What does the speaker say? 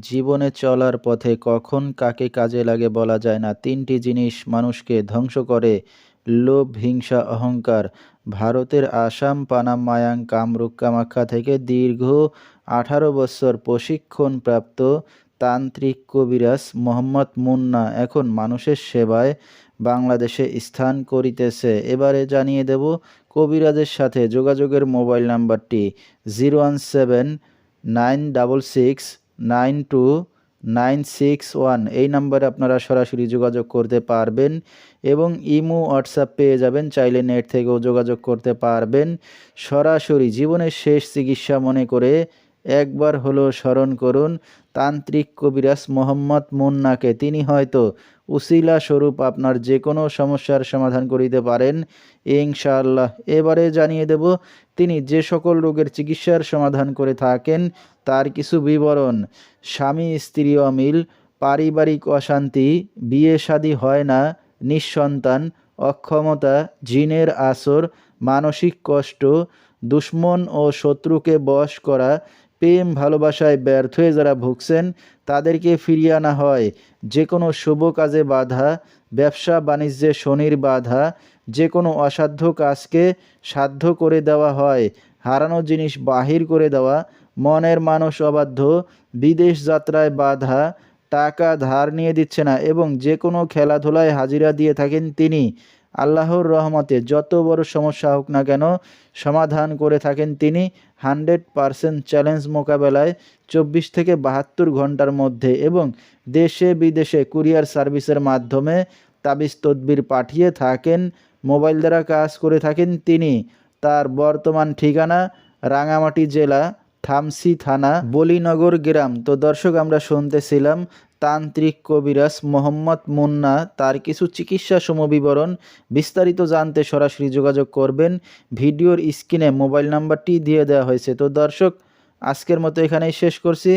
জীবনে চলার পথে কখন কাকে কাজে লাগে বলা যায় না। তিনটি জিনিস মানুষকে ধ্বংস করে। লোভ, হিংসা, অহংকার। ভারতের আসাম, পানাম, মায়াং, কামরূপ, কামাখ্যা থেকে দীর্ঘ আঠারো বছর প্রশিক্ষণপ্রাপ্ত তান্ত্রিক কবিরাজ মোহাম্মদ মুন্না এখন মানুষের সেবায় বাংলাদেশে স্থান করিতেছে। এবারে জানিয়ে দেব, কবিরাজের সাথে যোগাযোগের মোবাইল নাম্বারটি zero one seven nine double six nine two nine six one. এই নাম্বারে আপনারা সরাসরি যোগাযোগ করতে পারবেন এবং ইমো, হোয়াটসঅ্যাপ পেয়ে যাবেন। চাইলে নেট থেকেও যোগাযোগ করতে পারবেন। সরাসরি জীবনের শেষ চিকিৎসা মনে করে একবার হলো স্মরণ করুন, তান্ত্রিক কবিরাজ মোহাম্মদ মুন্নাকে। তিনি হয়তো উসিলা স্বরূপ আপনার যে কোনো সমস্যার সমাধান করিতে পারেন। ইনশাআল্লাহ। এবারে জানিয়ে দেব, তিনি যে সকল রোগের চিকিৎসার সমাধান করে থাকেন, তার কিছু বিবরণ। স্বামী, স্ত্রী অমিল, পারিবারিক অশান্তি, বিয়ে শাদী হয় না, নিঃসন্তান, অক্ষমতা, জিনের আসর, মানসিক কষ্ট, দুশ্মন ও শত্রুকে বশ করা প্রেম ভালোবাসায় ব্যর্থ হয়ে যারা ভুগছেন, তাদেরকে ফিরিয়ে আনা হয়। যে কোনো শুভ কাজে বাধা, ব্যবসা বাণিজ্যে শনির বাধা যে কোনো অসাধ্য কাজকে সাধ্য করে দেওয়া হয়। হারানো জিনিস বাহির করে দেওয়া, মনের মানুষ অবাধ্য, বিদেশ যাত্রায় বাধা, টাকা ধার নিয়ে দিচ্ছে না এবং যে কোনো খেলাধুলায় হাজিরা দিয়ে থাকেন তিনি। আল্লাহর রহমতে যত বড় সমস্যা হোক না কেন সমাধান করে থাকেন তিনি। হান্ড্রেড পারসেন্ট চ্যালেঞ্জ মোকাবেলায় চব্বিশ থেকে বাহাত্তর ঘণ্টার মধ্যে এবং দেশে বিদেশে কুরিয়ার সার্ভিসের মাধ্যমে তাবিজ তদবির পাঠিয়ে থাকেন, মোবাইল দ্বারা কাজ করে থাকেন তিনি। তার বর্তমান ঠিকানা রাঙামাটি জেলা থামসি থানা, বলিনগর গ্রাম। তো দর্শক, আমরা শুনতেছিলাম তান্ত্রিক কবিরাজ মোহাম্মদ মুন্না তার কিছু চিকিৎসা সমবিবরণ বিস্তারিত জানতে সরাসরি যোগাযোগ করবেন। ভিডিওর স্ক্রিনে মোবাইল নাম্বারটি দিয়ে দেওয়া হয়েছে। তো দর্শক, আজকের মতো এখানেই শেষ করছি।